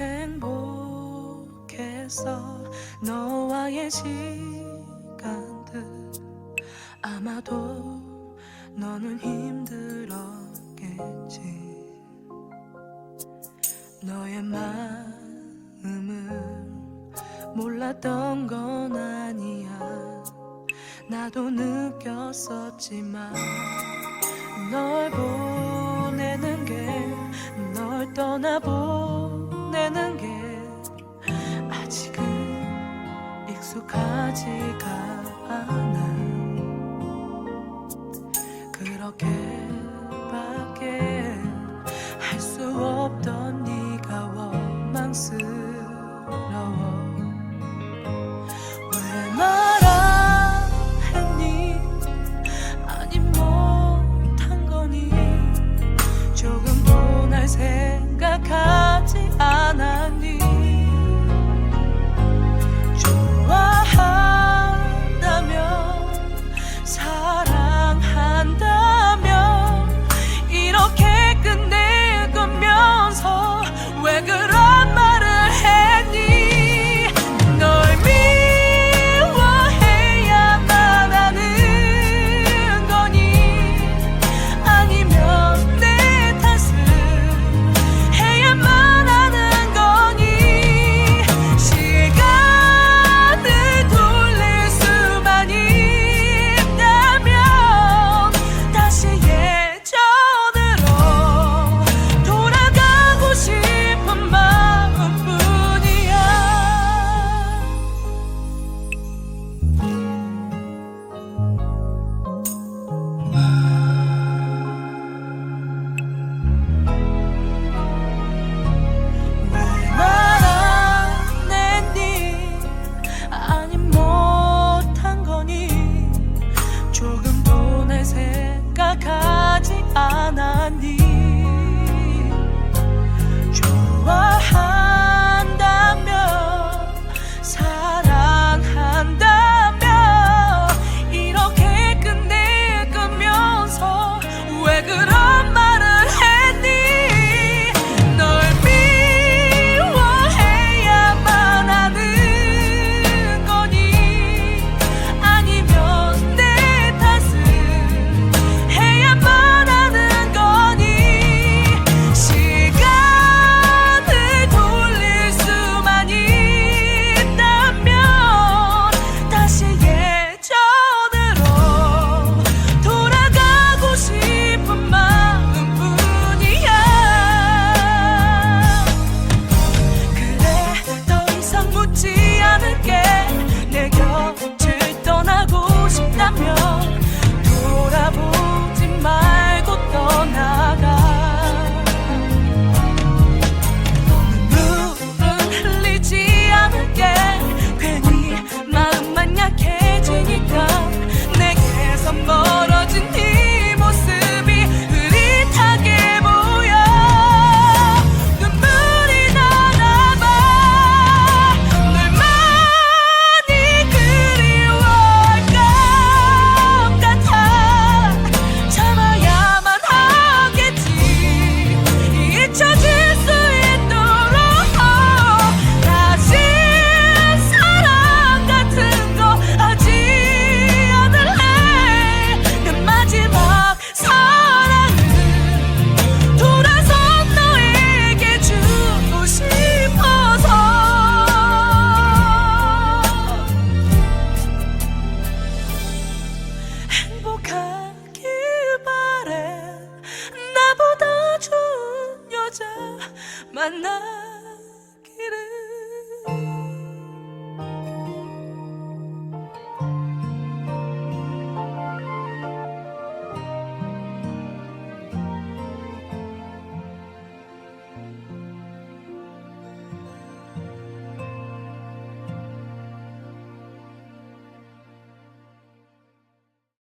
행복해서 너와의 시간들 아마도 너는 힘들었겠지. 너의 마음을 몰랐던 건 아니야. 나도 느꼈었지만 널 보내는 게 널 떠나보 끝나지가 않아. 그렇게밖에 할 수 없던 네가 원망스러워. No.